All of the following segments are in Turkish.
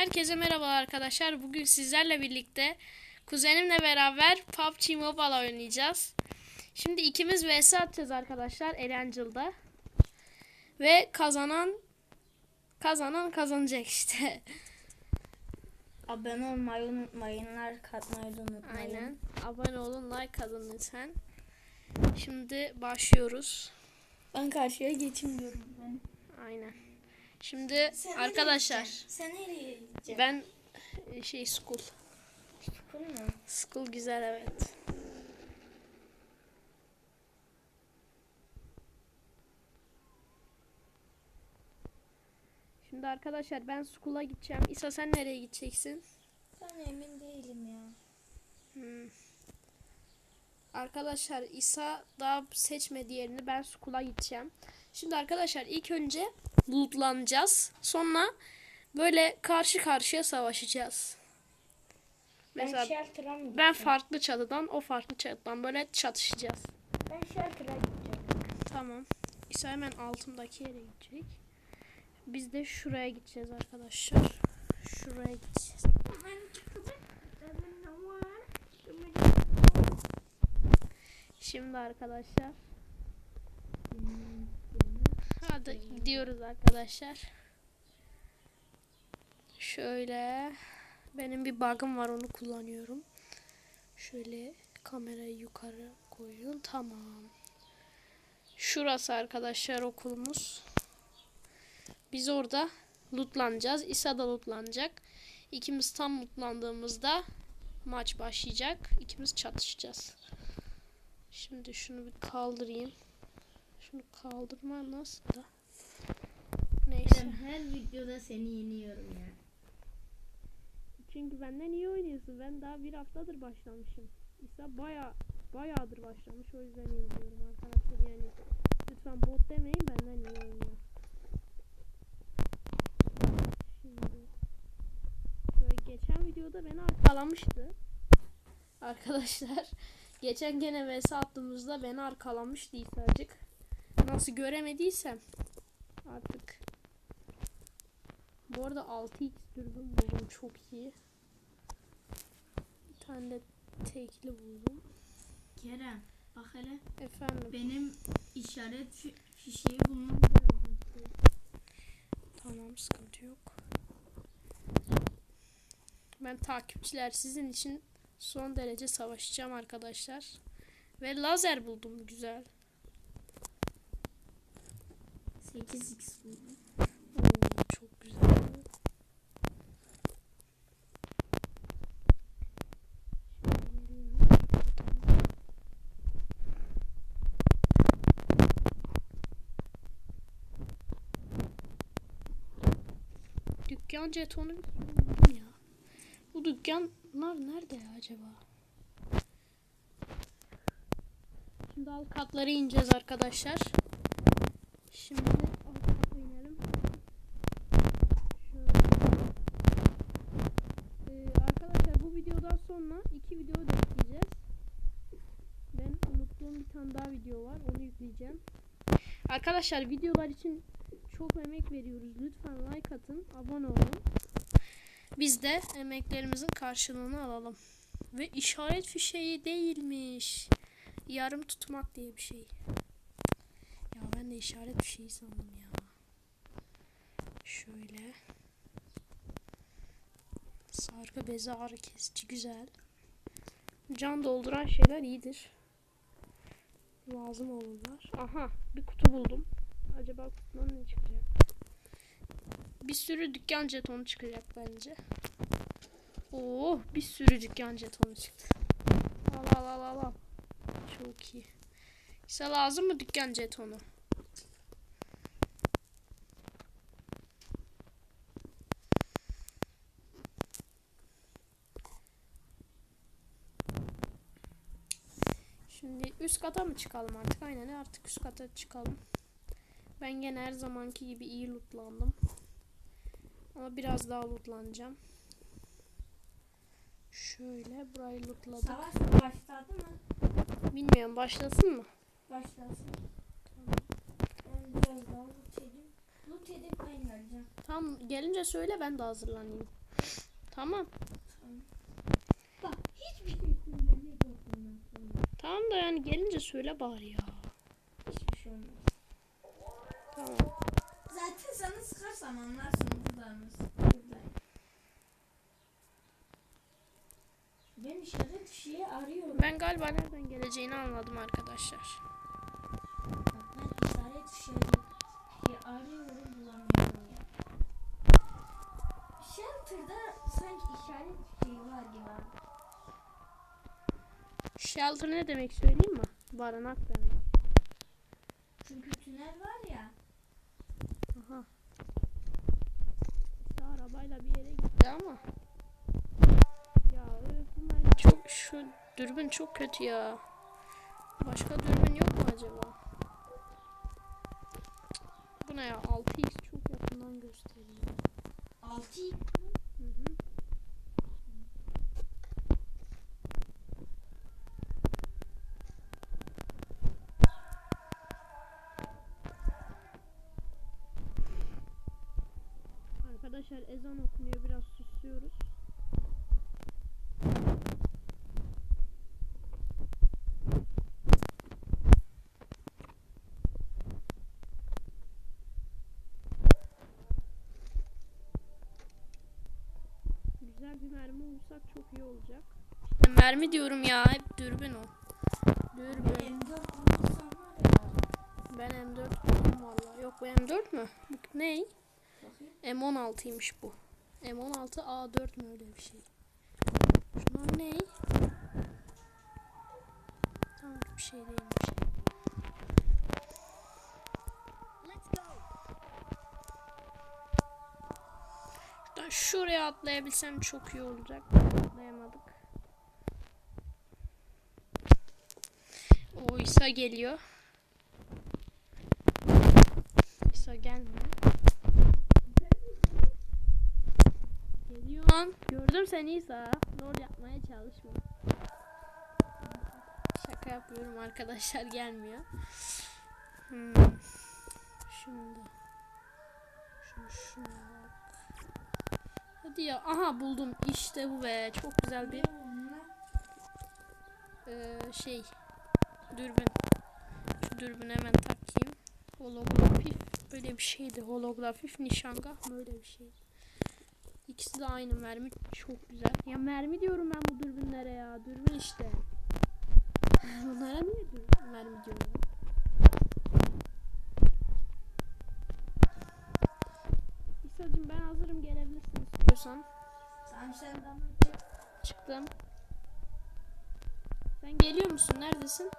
Herkese merhaba arkadaşlar. Bugün sizlerle birlikte kuzenimle beraber PUBG Mobile oynayacağız. Şimdi ikimiz vs atacağız arkadaşlar Erangel'da. Ve kazanan kazanan kazanacak işte. Abone olmayı unutmayın, like atmayı unutmayın. Aynen. Abone olun, like atın lütfen. Şimdi başlıyoruz. Ben karşıya diyorum ben. Aynen. Şimdi arkadaşlar Sen nereye gideceksin? ben e, şey school. Ben... mu? School güzel evet. Şimdi arkadaşlar ben school'a gideceğim. İsa sen nereye gideceksin? Ben emin değilim ya. Hmm. Arkadaşlar İsa daha seçmedi yerini. Ben school'a gideceğim. Şimdi arkadaşlar ilk önce lootlanacağız. Sonra böyle karşı karşıya savaşacağız. Mesela ben gideceğim? ben farklı çatıdan, o farklı çatıdan böyle çatışacağız. Ben shelter'a gideceğim. Tamam. İsa hemen altındaki yere gidecek. Biz de şuraya gideceğiz arkadaşlar. Şuraya gideceğiz. Şimdi arkadaşlar. Hadi gidiyoruz arkadaşlar. Şöyle. Benim bir bug'ım var onu kullanıyorum. Şöyle kamerayı yukarı koyun. Tamam. Şurası arkadaşlar okulumuz. Biz orada lootlanacağız. İsa da lootlanacak. İkimiz tam lootlandığımızda maç başlayacak. İkimiz çatışacağız. Şimdi şunu bir kaldırayım. Şunu kaldırma nasıl da? Neyse. Ben her videoda seni yeniyorum ya. Çünkü benden iyi oynuyorsun. Ben daha bir haftadır başlamışım. İsa baya bayağıdır başlamış. O yüzden iyi oynuyorum arkadaşlar. Yani lütfen bot demeyin benden iyi oynuyor. Şimdi böyle geçen videoda beni arkalamıştı. Arkadaşlar geçen gene vs attığımızda beni arkalamıştı İsa'cık. Nasıl göremediysem artık. Bu arada 6x dürbün buldum çok iyi. Bir tane de tekli buldum. Kerem bak hele Efendim benim işaret fi- fişeği bulmam lazım. tamam sıkıntı yok. Ben takipçiler sizin için son derece savaşacağım arkadaşlar. Ve lazer buldum güzel. 8x buldum. Oo, çok güzel. Dükkan jetonu bir buldum ya. Bu dükkanlar nerede ya acaba? Şimdi alt katları ineceğiz arkadaşlar. Şimdi alt kata inelim. Şöyle. Ee, arkadaşlar bu videodan sonra iki video da ekleyeceğiz. Ben unuttuğum bir tane daha video var. Onu yükleyeceğim. Arkadaşlar videolar için çok emek veriyoruz. Lütfen like atın, abone olun. Biz de emeklerimizin karşılığını alalım. Ve işaret fişeği değilmiş. Yarım tutmak diye bir şey. Ya ben de işaret fişeği sandım ya. Şöyle. Sargı bezi ağrı kesici güzel. Can dolduran şeyler iyidir. Lazım olurlar. Aha bir kutu buldum. Acaba kutudan ne çıkacak? Bir sürü dükkan jetonu çıkacak bence. Oo bir sürü dükkan jetonu çıktı. Al al al al. Çok iyi. Size lazım mı dükkan jetonu? Şimdi üst kata mı çıkalım artık? Aynen artık üst kata çıkalım. Ben gene her zamanki gibi iyi lootlandım. Ama biraz daha lootlanacağım. Şöyle burayı lootladık. Savaş başladı mı? Bilmiyorum başlasın mı? Başlasın. Ben biraz daha loot edeyim. Loot edip ben geleceğim. Tam gelince söyle ben de hazırlanayım. Tamam. Bak hiçbir şey söylemek yok bundan sonra. Tamam da yani gelince söyle bari ya. Hiçbir şey olmaz. Tamam. Zaten sana sıkarsam anlarsın buradayız. Buradayım. Ben işaret şeyi arıyorum. Ben galiba nereden geleceğini anladım arkadaşlar. Bak ben işaret şeyi arıyorum bulamıyorum ya. Shelter'da sanki işaret şeyi var gibi. Shelter ne demek söyleyeyim mi? Barınak demek. Çünkü tünel var ya. Aha. İşte arabayla bir yere gitti ama. Ya öf, bu mermi çok şu dürbün çok kötü ya. Başka dürbün yok mu acaba? Bu ne ya? 6x çok yakından gösteriyor. 6 Hı hı. Arkadaşlar ezan okunuyor biraz susuyoruz. Güzel bir mermi bulsak çok iyi olacak. İşte mermi diyorum ya hep dürbün o. Dürbün. M4 alırsan var ya. Ben M4 buldum valla. Yok bu M4 mü? Bu ne? Bakayım. M16'ymış bu. M16 A4 mü öyle bir şey. Şunlar ne? Tamam bir şey değilmiş. Şuradan şuraya atlayabilsem çok iyi olacak. Atlayamadık. O İsa geliyor. İsa gelmiyor. Geliyor lan. Gördüm seni İsa. Rol yapmaya çalışma. Şaka yapıyorum arkadaşlar gelmiyor. Hmm. Şimdi. Şunu şunu. Hadi ya. Aha buldum. İşte bu be. Çok güzel bir eee, şey. Dürbün. Şu dürbünü hemen takayım. Holografif böyle bir şeydi. Holografif nişangah böyle bir şey. İkisi de aynı mermi. Çok güzel. Ya mermi diyorum ben bu dürbünlere ya. Dürbün işte. Bunlara niye mermi diyorum? İsa'cığım ben hazırım gelebilirsin istiyorsan. Sen de ama Çıktım. Sen geliyor musun? Neredesin?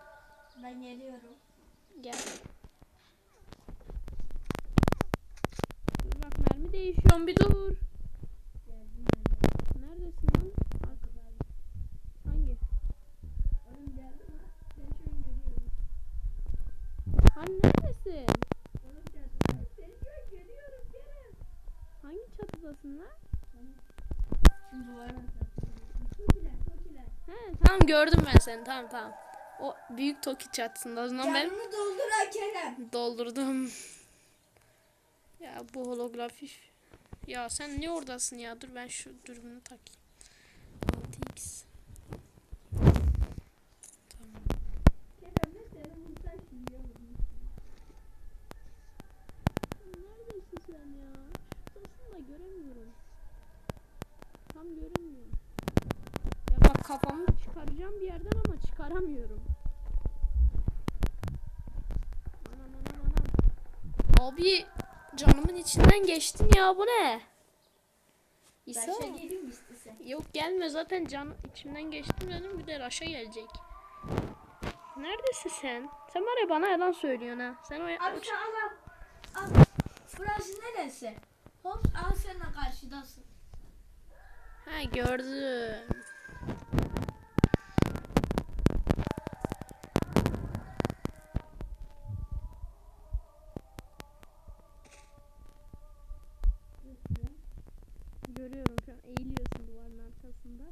ben geliyorum. Gel. Bak mermi değişiyor bir dur. Ben. Neredesin lan? Arka- Hangi? Oğlum geldim ha. Seni şu an görüyorum. Hani neredesin? Oğlum geldim. Seni şu an görüyorum Kerem. Hangi çatıdasın lan? Şimdi duvara. He tamam gördüm ben seni tamam tamam. O büyük Toki çatısında o zaman ben Canımı dolduran Kerem. doldurdum. Ya bu holografif. Ya sen niye oradasın ya? Dur ben şu dürbünü takayım. 6x. Tamam. Ne. Neredesin sen ya? Şuradasın da göremiyorum. Tam göremiyorum. Ya bak kafamı çıkaracağım bir yerden ama çıkaramıyorum. Anam anam anam. Abi canımın içinden geçtin ya bu ne? İsa. Ben şey istesen? Yok gelme zaten can içimden geçtim dedim bir de Raş'a gelecek. Neredesin sen? Sen var ya bana yalan söylüyorsun ha. Sen o, Abi sen al al. Al. Burası neresi? Hop al sen de karşıdasın. Ha gördüm. Görüyorum şu an eğiliyorsun duvarın arkasında.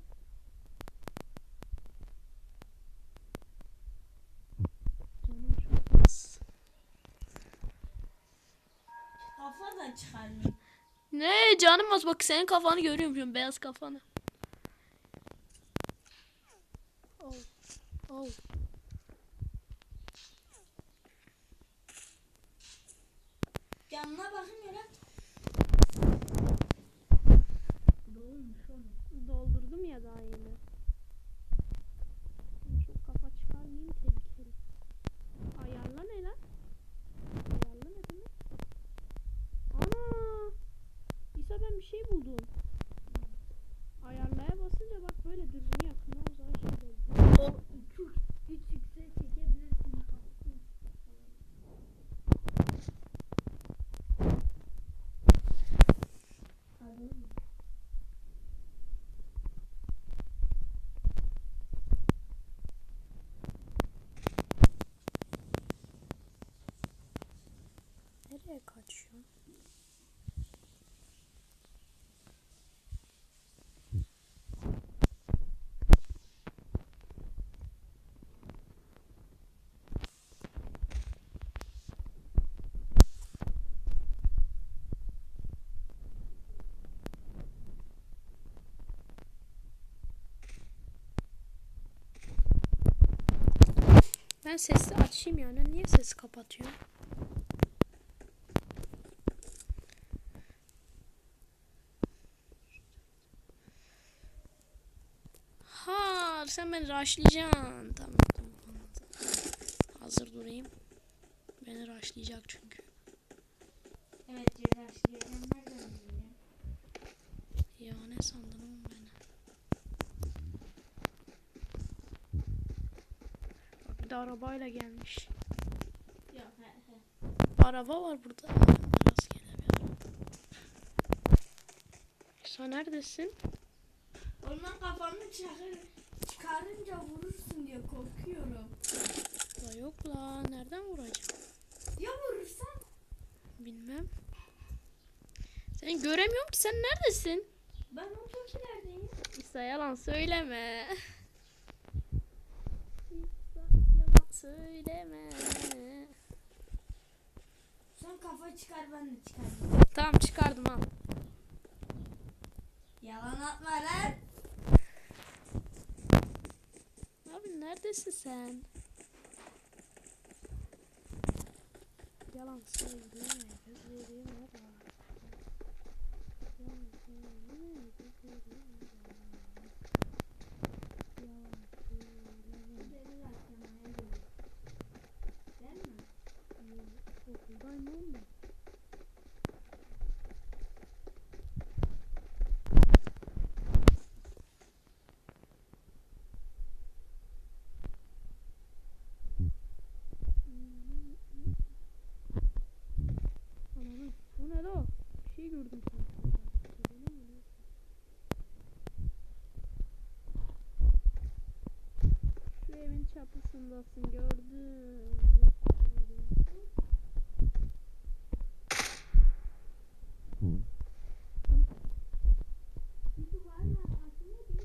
Canım çok az. Ne canım az bak senin kafanı görüyorum şu beyaz kafanı. Oh. Oh. Canına bakın öyle. Doldurdum ya daha yeni. Şimdi Çok kafa çıkarmayayım tehlikeli. Ayarla ne lan? Ayarla ne demek? Ana! İsa ben bir şey buldum. Ayarlaya basınca bak böyle dürbünü yakına uzağa şey oldu. O çok güç yüksek çekebilirsin. Nereye kaçıyor? Ben sesi açayım yani. Niye sesi kapatıyor? Ha, sen beni rushlayacaksın. Tamam, tamam anladım. Hazır durayım. Beni rushlayacak çünkü. Evet cezasıyım. Nereden bileyim? Ya ne sandın oğlum beni? Bak bir de arabayla gelmiş. Yok he he. Araba var burada. Rastgele bir araba. Sen neredesin? Ondan kafamı çıkar, çıkarınca vurursun diye korkuyorum. La yok la. Nereden vuracağım? Ya vurursan? Bilmem. Seni göremiyorum ki sen neredesin? Ben o tokilerdeyim. İsa yalan söyleme. İsa yalan söyleme. Sen kafa çıkar ben de çıkarım. Tamam çıkardım al. Yalan atma lan. Abi neredesin sen? Yalan söyleme. Gözlerime bak. Yalan söyleme. Gözlerime bak. Yalan söyleme. Beni yaklamaya geliyor. Değil mi? Okuldayım oğlum ben. Ananı, o? Bir şey gördüm sanki. Şu evin çatısındasın gördüm. Bir duvarın arkasında bir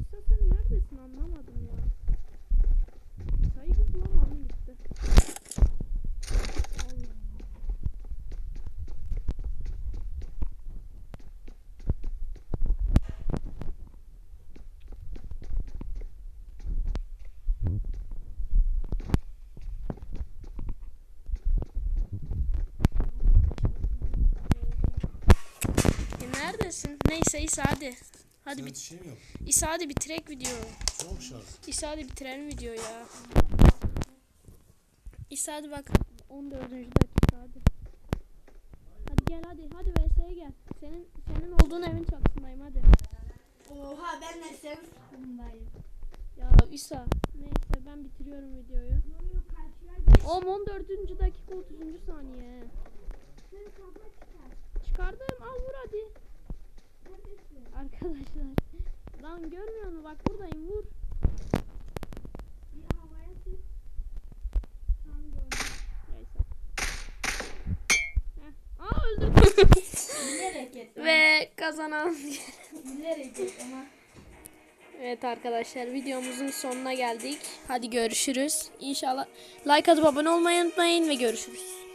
İsa sen neredesin anlamadım ya. İsa'yı bir bulamadım gitti. Allah. E neredesin? Neyse İsa hadi. Hadi Senin bit. şeyim yok. İsa hadi bitirek videoyu. Çok şarj. İsa hadi bitirelim videoyu ya. İsa hadi bak. 14. dakika hadi. Hadi gel hadi. Hadi VS'ye gel. Senin senin olduğun evin çatısındayım hadi. Oha ben de sev sıkımdayım. Ya İsa. Neyse ben bitiriyorum videoyu. Yoyu karşıya Oğlum 14. dakika 30. saniye. Sen kafa çıkar. Çıkardım al vur hadi. Neredesin? Arkadaşlar. Lan görmüyor musun? Bak buradayım vur. Aa öldürdüm. Ve kazanan. Evet arkadaşlar videomuzun sonuna geldik. Hadi görüşürüz. İnşallah like atıp abone olmayı unutmayın ve görüşürüz.